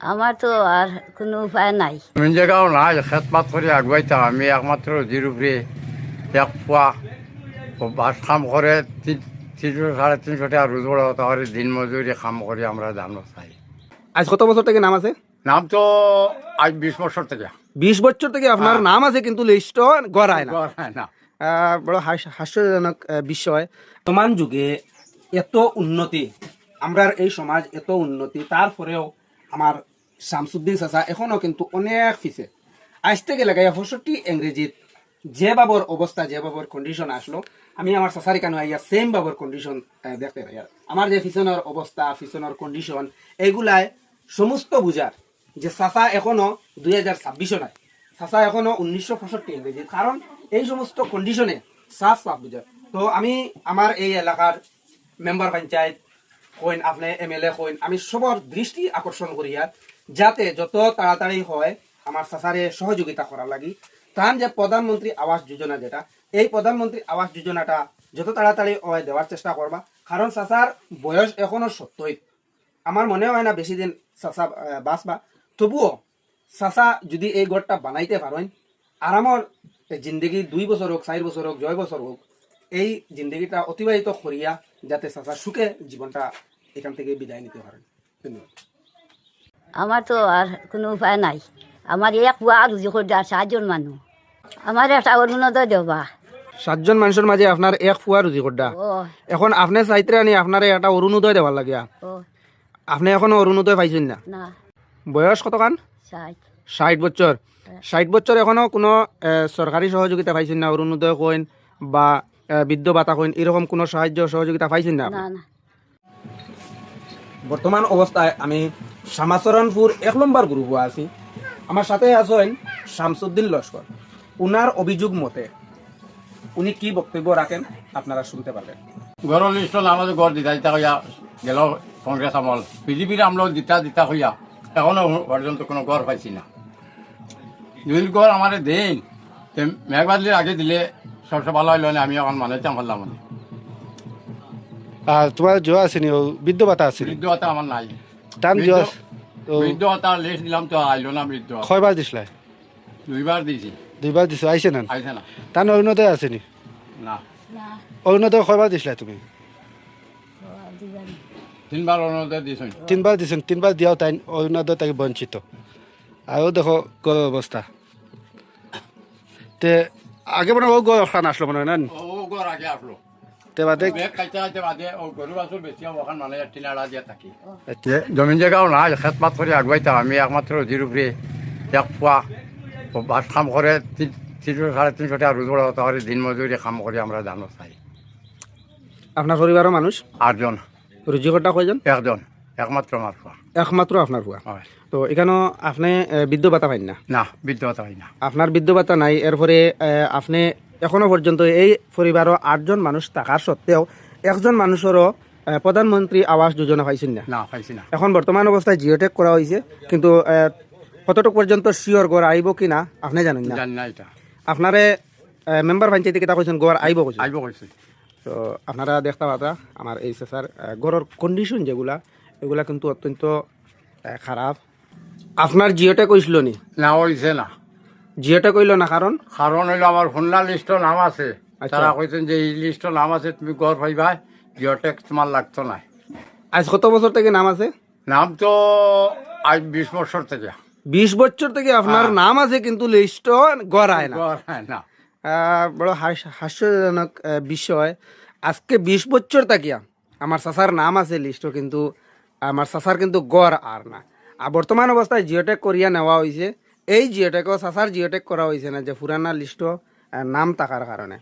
আমার তো আর কোনো উপায় নাই। কোন জায়গাও নাই খেতপাত করে আগুয়াইতাম আমি একমাত্র জির উপরে এক পোয়া বাস কাম করে তিন- তিনশো সাড়ে তিনশো টাকা রোজ বড় পারে দিন মজুরি কাম করে আমরা দাম চাই। আজ কত বছর থেকে নাম আছে? নাম তো আজ বিশ বছর থেকে। বিশ বছর থেকে আপনার নাম আছে কিন্তু লিস্ট গড়ায় না। গড়ায় না। বড় হাস্যজনক বিষয়। বর্তমান যুগে এত উন্নতি আমরার এই সমাজ এত উন্নতি তারপরেও আমার শামসুদ্দিন চাচা এখনও কিন্তু অনেক পিছে। আজ থেকে লাগাই পঁয়ষট্টি ইংরেজিত যে বাবর অবস্থা যে বাবর কন্ডিশন আসলো, আমি আমার চাচার কেন আইয়া সেম বাবর কন্ডিশন দেখতে পাই আমার যে পিছনের অবস্থা পিছনের কন্ডিশন এইগুলাই সমস্ত বুঝার যে চাচা এখনও দুই হাজার ছাব্বিশও নাই। চাচা এখনও উনিশশো পঁয়ষট্টি ইংরেজি কারণ এই সমস্ত কন্ডিশনে সাফ সাফ বুঝায় তো আমি আমার এই এলাকার মেম্বার পঞ্চায়েত, কইন, আপনি, এম এল এ, কইন, আমি সবর দৃষ্টি আকর্ষণ করিয়া যাতে যত তাড়াতাড়ি হয় আমার চাচারে সহযোগিতা করার লাগি। তান যে প্রধানমন্ত্রী আবাস যোজনা যেটা এই প্রধানমন্ত্রী আবাস যোজনাটা যত তাড়াতাড়ি হয় দেওয়ার চেষ্টা করবা। কারণ চাচার বয়স এখনও সত্যই আমার মনে হয় না বেশি দিন আহ, বাঁচবা। তবুও চাচা যদি এই গড়টা বানাইতে পারেন আরামর জিন্দগি দুই বছর হোক চার বছর হোক জয় বছর হোক এই জিন্দগিটা অতিবাহিত করিয়া যাতে চাচা সুখে জীবনটা এখান থেকে বিদায় নিতে পারেন। ধন্যবাদ। আমার তো আর কোনো উপায় নাই। আমার এক পুয়া রুজি করে দেওয়ার সাতজন মানুষ আমার একটা অরুণোদয় দেবা সাতজন মানুষের মাঝে আপনার এক ফুয়া রুজি করডা এখন আপনি চাইতে আনি আপনার একটা অরুণোদয় দেওয়ার লাগিয়া। আপনি এখনও অরুণোদয় পাইছেন না? বয়স কতখান? সাত ষাট বছর। ষাট বছর এখনও কোনো সরকারি সহযোগিতা পাইছেন না অরুণোদয় কইন বা বৃদ্ধ ভাতা কইন এরকম কোনো সাহায্য সহযোগিতা পাইছেন না। বর্তমান অবস্থায় আমি শ্যামাচরণপুর এক নম্বর গ্রুপ আছি। আমার সাথে আছেন শামসুদ্দিন লস্কর উনার অভিযোগ মতে, উনি কি বক্তব্য রাখেন আপনারা শুনতে পারবেন। গড় লিস্ট আমাদের গড় দিতা দিতা হইয়া গেল কংগ্রেস আমল বিজেপির আমল দিতা দিতা হইয়া, এখনও পর্যন্ত কোনো গড় পাইছি না। যদি গড় আমার দেন মেঘবাদলির আগে দিলে সবচেয়ে ভালো হইল আমি এখন মানাইতাম পারলাম মানে আর তোমার জোয়া আছে নি ও বৃদ্ধ ভাতা আছে নি? বৃদ্ধ হতা আমার নাই। টান জোয়া বৃদ্ধ- বৃদ্ধ হতা দিলাম তো আইলো না বৃদ্ধ। কয়বার দিছিলা? দুইবার দিছি। দুইবার দিছো আইছে না? আইছে না। টান অরুণোদয় আছে নি। অরুণোদয় কয়বার দিছিলা তুমি? তিনবার অনুরোধ দিছেন। তিনবার দিছেন তিনবার দিয়াও তাই অরুণোদয় তাকে বঞ্চিত। আরও দেখো গড়ের অবস্থা তে আগে মনে হয় গড় আসলো মনে হয় না? ও গড় আগে আসলো। জমিন জায়গাও নাই খেতপাত করে আগুয়াইতাম আমি একমাত্র জির উপরে এক পোয়া বাস কাম করে তিন- তিনশো সাড়ে তিনশো টাকা রোজ বড় হতে পারে দিন মজুরি কাম করে আমরা দাম চাই। আপনার পরিবারের মানুষ আটজন রুজিকর্তা কয়জন? একজন একমাত্র আমার পোয়া একমাত্র আপনার হুয়া। তো এখানেও আপনি বৃদ্ধ ভাতা পাইন না? না বৃদ্ধ হতে হয় না। আপনার বৃদ্ধ ভাতা নাই এরপরে আপনি এখনও পর্যন্ত এই পরিবারও আটজন মানুষ থাকার সত্ত্বেও একজন মানুষেরও প্রধানমন্ত্রী আবাস যোজনা পাইছেন না। এখন বর্তমান অবস্থায় জিওটেক করা হয়েছে কিন্তু কতটুকু পর্যন্ত শিওর গড় আইব কি না আপনি জানেন না। আপনারে মেম্বার পঞ্চায়েতে কেটা কৈছেন গড় আইব কৈছেন আইব কইছে। তো আপনারা দেখতে পাতা আমার এই স্যার গড়ের কন্ডিশন যেগুলা এগুলা কিন্তু অত্যন্ত খারাপ। আপনার জিওটেক কইছিল নি? না হইছে না। জিওটেক কইল না কারণ? কারণ হইল আমার খুলনা লিস্টর নাম আছে। আচ্ছা। তারা কইছেন যে এই লিস্টর নাম আছে তুমি গড় পাইবা জিওটেক্স তোমার লাগতো না। আজ কত বছর থেকে নাম আছে? নাম তো আজ বিশ বছর থেকে। বিশ বছর থেকে আপনার নাম আছে কিন্তু লিস্ট গড়ায় না। গড় হয় না। বড় হাস্যজনক বিষয়। আজকে বিশ বছর থাকিয়া আমার চাচার নাম আছে লিস্ট কিন্তু আমার চাচার কিন্তু গড় আর না। আর বর্তমান অবস্থায় জিওটেক করিয়া নেওয়া হয়েছে এই জিওটেকও সাসার জিওটেক করা হয়েছে না যে পুরানা লিস্ট নাম থাকার কারণে